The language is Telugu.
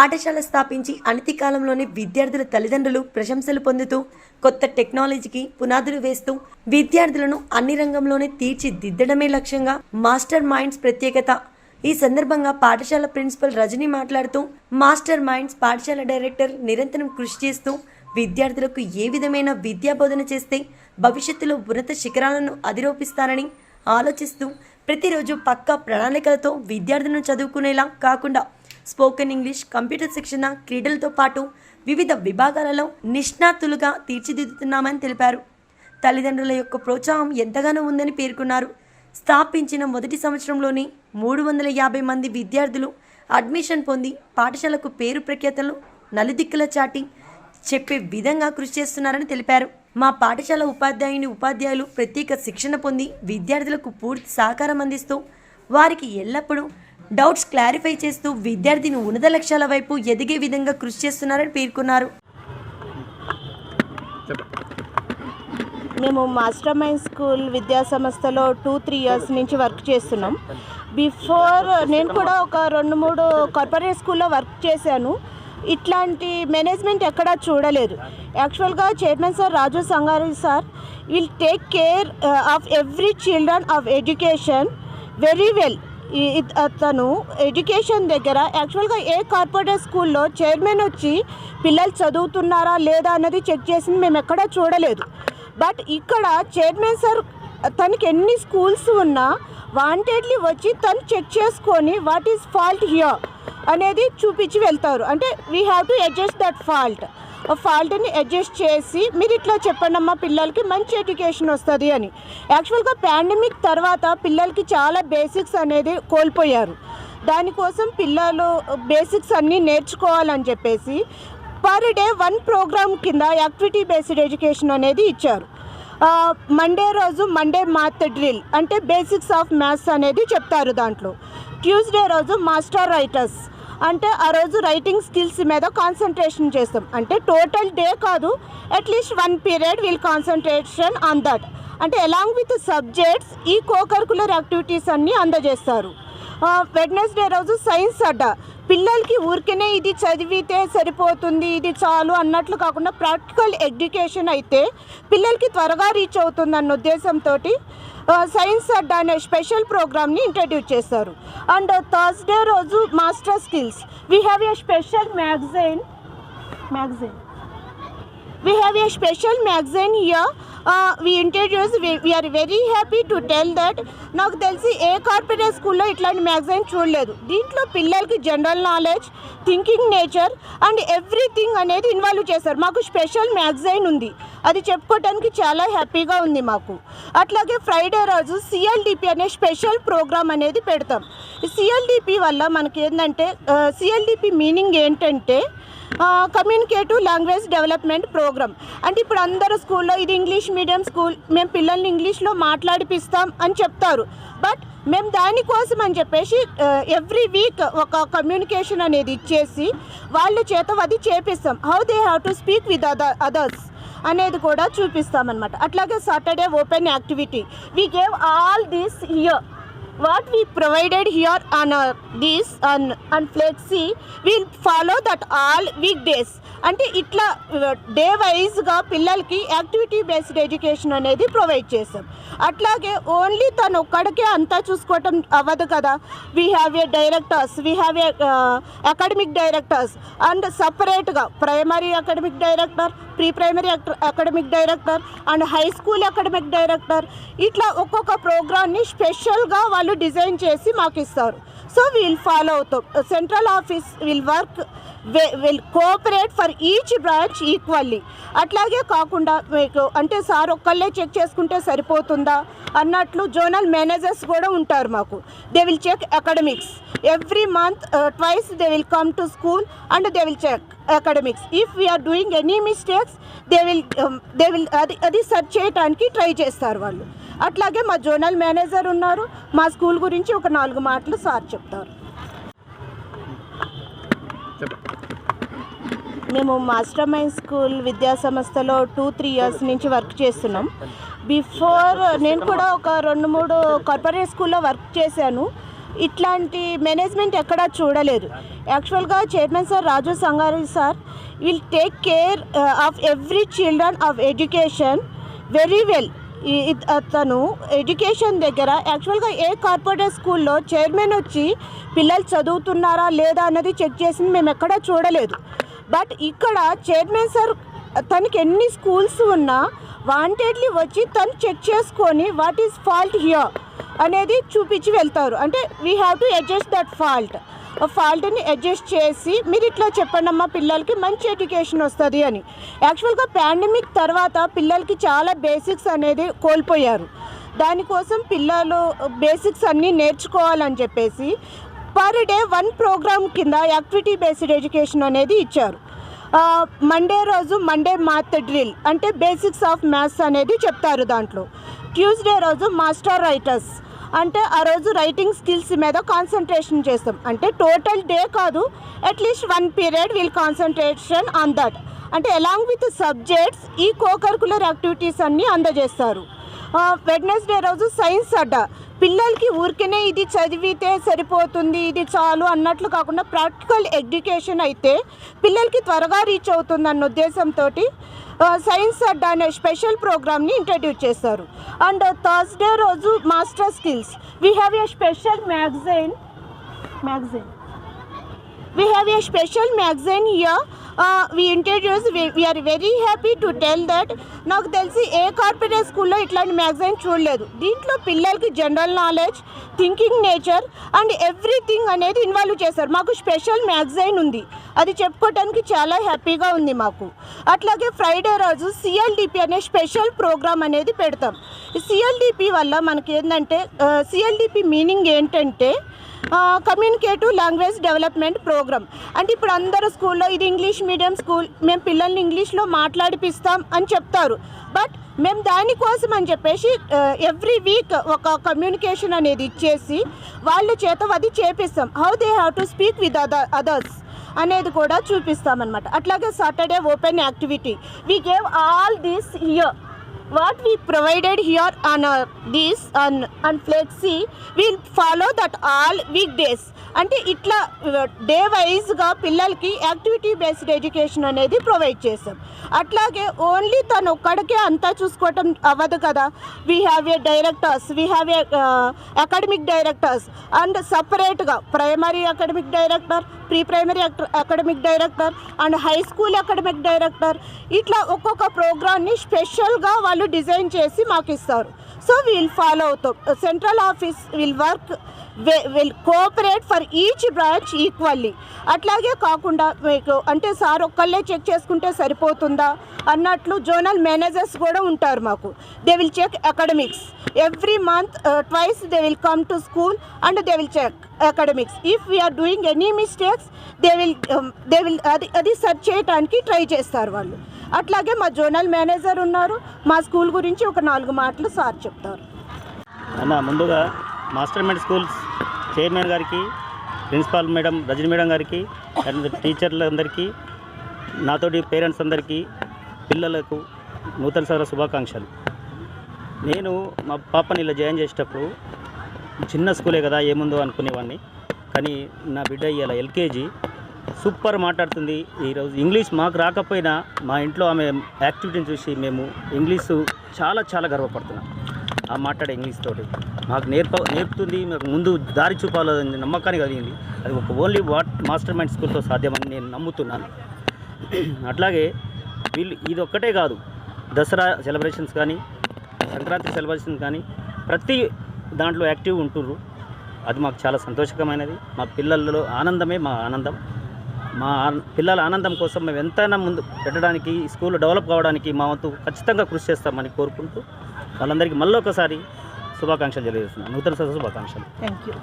పాఠశాల స్థాపించి అనతి కాలంలోనే విద్యార్థుల తల్లిదండ్రులు ప్రశంసలు పొందుతూ కొత్త టెక్నాలజీకి పునాదులు వేస్తూ విద్యార్థులను అన్ని రంగంలోనే తీర్చిదిద్దడమే లక్ష్యంగా మాస్టర్ మైండ్స్ ప్రత్యేకత. ఈ సందర్భంగా పాఠశాల ప్రిన్సిపల్ రజని మాట్లాడుతూ మాస్టర్ మైండ్స్ పాఠశాల డైరెక్టర్ నిరంతరం కృషి చేస్తూ విద్యార్థులకు ఏ విధమైన విద్యా బోధన చేస్తే భవిష్యత్తులో ఉన్నత శిఖరాలను అధిరోపిస్తారని ఆలోచిస్తూ ప్రతిరోజు పక్కా ప్రణాళికలతో విద్యార్థులను చదువుకునేలా కాకుండా స్పోకెన్ ఇంగ్లీష్ కంప్యూటర్ శిక్షణ క్రీడలతో పాటు వివిధ విభాగాలలో నిష్ణాతులుగా తీర్చిదిద్దుతున్నామని తెలిపారు. తల్లిదండ్రుల యొక్క ప్రోత్సాహం ఎంతగానో ఉందని పేర్కొన్నారు. స్థాపించిన మొదటి సంవత్సరంలోనే మూడు వందల యాభై మంది విద్యార్థులు అడ్మిషన్ పొంది పాఠశాలకు పేరు ప్రఖ్యాతలు నలుదిక్కుల చాటి చెప్పే విధంగా కృషి చేస్తున్నారని తెలిపారు. మా పాఠశాల ఉపాధ్యాయుని ఉపాధ్యాయులు ప్రత్యేక శిక్షణ పొంది విద్యార్థులకు పూర్తి సహకారం అందిస్తూ వారికి ఎల్లప్పుడూ డౌట్స్ క్లారిఫై చేస్తూ విద్యార్థిని ఉన్నత లక్ష్యాల వైపు ఎదిగే విధంగా కృషి చేస్తున్నారని పేర్కొన్నారు. మేము మాస్టర్ మైండ్ స్కూల్ విద్యా సంస్థలో టూ త్రీ ఇయర్స్ నుంచి వర్క్ చేస్తున్నాం. బిఫోర్ నేను కూడా ఒక రెండు మూడు కార్పొరేట్ స్కూల్లో వర్క్ చేశాను. ఇట్లాంటి మేనేజ్మెంట్ ఎక్కడా చూడలేదు. యాక్చువల్గా chairman sir Raju Sangari sir will take care uh, of every children of education very well. అతను ఎడ్యుకేషన్ దగ్గర యాక్చువల్గా ఏ కార్పొరేట్ స్కూల్లో చైర్మన్ వచ్చి పిల్లలు చదువుతున్నారా లేదా అన్నది చెక్ చేసింది మేము ఎక్కడా చూడలేదు. బట్ ఇక్కడ చైర్మన్ సార్ తనకి ఎన్ని స్కూల్స్ ఉన్నా వాంటెడ్లీ వచ్చి తను చెక్ చేసుకొని వాట్ ఈస్ ఫాల్ట్ హియర్ అనేది చూపించి వెళ్తారు. అంటే we have to adjust that fault ఫాల్ట్ని adjust చేసి మీరు ఇట్లా చెప్పండి అమ్మా పిల్లలకి మంచి ఎడ్యుకేషన్ వస్తుంది అని. యాక్చువల్గా పాండమిక్ తర్వాత పిల్లలకి చాలా బేసిక్స్ అనేది కోల్పోయారు. దానికోసం పిల్లలు బేసిక్స్ అన్నీ నేర్చుకోవాలని చెప్పేసి పర్ డే వన్ ప్రోగ్రామ్ కింద యాక్టివిటీ బేస్డ్ ఎడ్యుకేషన్ అనేది ఇచ్చారు. మండే రోజు మండే మ్యాథ్ డ్రిల్ అంటే బేసిక్స్ ఆఫ్ మ్యాథ్స్ అనేది చెప్తారు దాంట్లో. ట్యూస్డే రోజు మాస్టర్ రైటర్స్ అంటే ఆ రోజు రైటింగ్ స్కిల్స్ మీద కాన్సన్ట్రేషన్ చేస్తాం. అంటే టోటల్ డే కాదు at least one period will concentration on that అంటే అలాంగ్ విత్ సబ్జెక్ట్స్ ఈ కోకరికులర్ యాక్టివిటీస్ అన్నీ అందజేస్తారు. వెడ్నెస్డే రోజు సైన్స్ అడ్డా పిల్లలకి ఊరికనే ఇది చదివితే సరిపోతుంది ఇది చాలు అన్నట్లు కాకుండా ప్రాక్టికల్ ఎడ్యుకేషన్ అయితే పిల్లలకి త్వరగా రీచ్ అవుతుంది అన్న ఉద్దేశంతో సైన్స్ అడ్డా అనే స్పెషల్ ప్రోగ్రామ్ని ఇంట్రడ్యూస్ చేస్తారు అండ్ థర్స్డే రోజు master skills. We have a special magazine magazine we have a special magazine here. We introduce we are very happy to tell that నాకు తెలిసి ఏ కార్పొరేట్ స్కూల్లో ఇట్లాంటి మ్యాగజైన్ చూడలేదు. దీంట్లో పిల్లలకి general knowledge thinking nature and everything అనేది ఇన్వాల్వ్ చేస్తారు మాకు స్పెషల్ మ్యాగజైన్ ఉంది. అది చెప్పుకోవడానికి చాలా హ్యాపీగా ఉంది మాకు. అట్లాగే ఫ్రైడే రోజు సిఎల్డిపి అనే స్పెషల్ ప్రోగ్రామ్ అనేది పెడతాం. సిఎల్డిపి వల్ల మనకి ఏంటంటే సిఎల్డిపి మీనింగ్ ఏంటంటే కమ్యూనికేటివ్ లాంగ్వేజ్ డెవలప్మెంట్ ప్రోగ్రామ్ అంటే ఇప్పుడు అందరూ స్కూల్లో ఇది ఇంగ్లీష్ మీడియం స్కూల్ మేము పిల్లల్ని ఇంగ్లీష్లో మాట్లాడిపిస్తాం అని చెప్తారు. బట్ మేము దానికోసం అని చెప్పేసి ఎవ్రీ వీక్ ఒక కమ్యూనికేషన్ అనేది ఇచ్చేసి వాళ్ళ చేత అది చేపిస్తాం. How they have to speak with other others అనేది కూడా చూపిస్తామన్నమాట. అట్లాగే Saturday open activity we gave all this year what we provided here on uh, this on, on flexi will follow that all weekdays అంటే ఇట్లా uh, డే వైజ్గా పిల్లలకి యాక్టివిటీ బేస్డ్ ఎడ్యుకేషన్ అనేది ప్రొవైడ్ చేసాం అట్లాగే ఓన్లీ తను ఒక్కడికే అంతా చూసుకోవటం అవ్వదు కదా. We have a directors we have a academic directors and సపరేట్గా primary academic director pre primary academic director and high school academic director. ఇట్లా ఒక్కొక్క ప్రోగ్రామ్ని స్పెషల్గా వాళ్ళు డిజైన్ చేసి మాకు ఇస్తారు. సో వీల్ ఫాలో అవుతాం central office will work will cooperate for each branch equally అట్లాగే కాకుండా మీకు అంటే సార్ ఒక్కళ్ళే చెక్ చేసుకుంటే సరిపోతుందా అన్నట్లు జోనల్ మేనేజర్స్ కూడా ఉంటారు మాకు. They will check academics every month twice they will come to school and they will check academics if we are doing any mistakes they will they will అది అది సెర్చ్ చేయడానికి ట్రై చేస్తారు వాళ్ళు. అట్లాగే మా జోనల్ మేనేజర్ ఉన్నారు. మా స్కూల్ గురించి ఒక నాలుగు మాటలు సార్ చెప్తారు. మేము మాస్టర్ మైండ్ స్కూల్ విద్యా సంస్థలో టూ త్రీ ఇయర్స్ నుంచి వర్క్ చేస్తున్నాం. బిఫోర్ నేను కూడా ఒక రెండు మూడు కార్పొరేట్ స్కూల్లో వర్క్ చేశాను. ఇట్లాంటి మేనేజ్మెంట్ ఎక్కడా చూడలేదు. యాక్చువల్గా chairman sir Raju Sangari sir will take care of every children of education very well. అతను ఎడ్యుకేషన్ దగ్గర యాక్చువల్గా ఏ కార్పొరేట్ స్కూల్లో చైర్మన్ వచ్చి పిల్లలు చదువుతున్నారా లేదా అన్నది చెక్ చేసింది మేము ఎక్కడా చూడలేదు. బట్ ఇక్కడ చైర్మన్ సార్ తనకి ఎన్ని స్కూల్స్ ఉన్నా వాంటెడ్లీ వచ్చి తను చెక్ చేసుకొని వాట్ ఈస్ ఫాల్ట్ హియర్ అనేది చూపించి వెళ్తారు. అంటే we have to adjust that fault ఫాల్ట్ని adjust చేసి మీరు ఇట్లా చెప్పండి అమ్మా పిల్లలకి మంచి ఎడ్యుకేషన్ వస్తుంది అని. యాక్చువల్గా పాండమిక్ తర్వాత పిల్లలకి చాలా బేసిక్స్ అనేది కోల్పోయారు. దానికోసం పిల్లలు బేసిక్స్ అన్నీ నేర్చుకోవాలని చెప్పేసి పర్ డే వన్ ప్రోగ్రామ్ కింద యాక్టివిటీ బేస్డ్ ఎడ్యుకేషన్ అనేది ఇచ్చారు. మండే రోజు మండే మ్యాథ్ డ్రిల్ అంటే బేసిక్స్ ఆఫ్ మ్యాథ్స్ అనేది చెప్తారు దాంట్లో. ట్యూస్డే రోజు మాస్టర్ రైటర్స్ అంటే ఆ రోజు రైటింగ్ స్కిల్స్ మీద కాన్సన్ట్రేషన్ చేస్తాం. అంటే టోటల్ డే కాదు at least one period will concentration on that అంటే అలాంగ్ విత్ సబ్జెక్ట్స్ ఈ కోకరికులర్ యాక్టివిటీస్ అన్నీ అందజేస్తారు. వెడ్నెస్డే రోజు సైన్స్ అడ్డా పిల్లలకి ఊరికనే ఇది చదివితే సరిపోతుంది ఇది చాలు అన్నట్లు కాకుండా ప్రాక్టికల్ ఎడ్యుకేషన్ అయితే పిల్లలకి త్వరగా రీచ్ అవుతుంది అన్న ఉద్దేశంతో సైన్స్ అడ్డా అనే స్పెషల్ ప్రోగ్రామ్ని ఇంట్రడ్యూస్ చేస్తారు అండ్ థర్స్డే రోజు master skills. We have a special magazine magazine we have a special magazine here we introduce we are very happy to tell that నాకు తెలిసి ఏ కార్పొరేట్ స్కూల్లో ఇట్లాంటి మ్యాగజైన్ చూడలేదు. దీంట్లో పిల్లలకి general knowledge thinking nature and everything అనేది ఇన్వాల్వ్ చేశారు. మాకు స్పెషల్ మ్యాగజైన్ ఉంది. అది చెప్పుకోవడానికి చాలా హ్యాపీగా ఉంది మాకు. అట్లాగే ఫ్రైడే రోజు సిఎల్డిపి అనే స్పెషల్ ప్రోగ్రామ్ అనేది పెడతాం. సిఎల్డిపి వల్ల మనకి ఏంటంటే సిఎల్డిపి మీనింగ్ ఏంటంటే కమ్యూనికేటివ్ లాంగ్వేజ్ డెవలప్మెంట్ ప్రోగ్రామ్ అంటే ఇప్పుడు అందరూ స్కూల్లో ఇది ఇంగ్లీష్ మీడియం స్కూల్ మేము పిల్లల్ని ఇంగ్లీష్లో మాట్లాడిపిస్తాం అని చెప్తారు. బట్ మేము దానికోసం అని చెప్పేసి ఎవ్రీ వీక్ ఒక కమ్యూనికేషన్ అనేది ఇచ్చేసి వాళ్ళ చేత అది చేపిస్తాం. How they have to speak with other others అనేది కూడా చూపిస్తామన్నమాట. అట్లాగే Saturday open activity we gave all this year what we provided here on uh, this on, on flexi will follow that all weekdays. అంటే ఇట్లా uh, డే వైజ్గా పిల్లలకి యాక్టివిటీ బేస్డ్ ఎడ్యుకేషన్ అనేది ప్రొవైడ్ చేసాం అట్లాగే ఓన్లీ తను ఒక్కడికే అంతా చూసుకోవటం అవ్వదు కదా. We have a directors we have a academic directors and సపరేట్గా primary academic director pre primary academic director and high school academic director. ఇట్లా ఒక్కొక్క ప్రోగ్రామ్ని స్పెషల్గా వాళ్ళు డిజైన్ చేసి మాకు ఇస్తారు సో వీల్ ఫాలో అవుతాం central office will work will cooperate for each branch equally అట్లాగే కాకుండా మీకు అంటే సార్ ఒక్కళ్ళే చెక్ చేసుకుంటే సరిపోతుందా అన్నట్లు జోనల్ మేనేజర్స్ కూడా ఉంటారు మాకు. They will check academics every month twice they will come to school and they will check academics if we are doing any mistakes they will they will అది అది సెర్చ్ చేయడానికి ట్రై చేస్తారు వాళ్ళు. అట్లాగే మా జోనల్ మేనేజర్ ఉన్నారు. మా స్కూల్ గురించి ఒక నాలుగు మాటలు సార్ చెప్తారు. అన్న ముందుగా మాస్టర్ మైండ్ స్కూల్స్ చైర్మన్ గారికి ప్రిన్సిపాల్ మేడం రజని మేడం గారికి అండ్ టీచర్లందరికీ నాతోటి పేరెంట్స్ అందరికీ పిల్లలకు నూతన సంవత్సర శుభాకాంక్షలు. నేను మా పాపని ఇలా జాయిన్ చేసేటప్పుడు చిన్న స్కూలే కదా ఏముందో అనుకునేవాడిని. కానీ నా బిడ్డ ఇలా ఎల్కేజీ సూపర్ మాట్లాడుతుంది. ఈరోజు ఇంగ్లీష్ మాకు రాకపోయినా మా ఇంట్లో ఆమె యాక్టివిటీని చూసి మేము ఇంగ్లీషు చాలా చాలా గర్వపడుతున్నాం. ఆ మాట్లాడే ఇంగ్లీష్ తోటి. మాకు నేర్ప నేర్పుతుంది మాకు ముందు దారి చూపాలని నమ్మకాన్ని కలిగింది. అది ఒక ఓన్లీ వాట్ మాస్టర్ మైండ్ స్కూల్తో సాధ్యమని నేను నమ్ముతున్నాను. అట్లాగే వీళ్ళు ఇది ఒక్కటే కాదు. దసరా సెలబ్రేషన్స్ కానీ సంక్రాంతి సెలబ్రేషన్స్ కానీ ప్రతి దాంట్లో యాక్టివ్ ఉంటుర్రు. అది మాకు చాలా సంతోషకరమైనది మా పిల్లలలో ఆనందమే మా ఆనందం. మా పిల్లల ఆనందం కోసం మేము ఎంతైనా ముందు పెట్టడానికి స్కూల్ డెవలప్ కావడానికి మా వంతు ఖచ్చితంగా కృషి చేస్తామని కోరుకుంటూ వాళ్ళందరికీ మళ్ళీ ఒకసారి శుభాకాంక్షలు తెలియజేస్తున్నాను. నూతన సంవత్సర శుభాకాంక్షలు. Thank you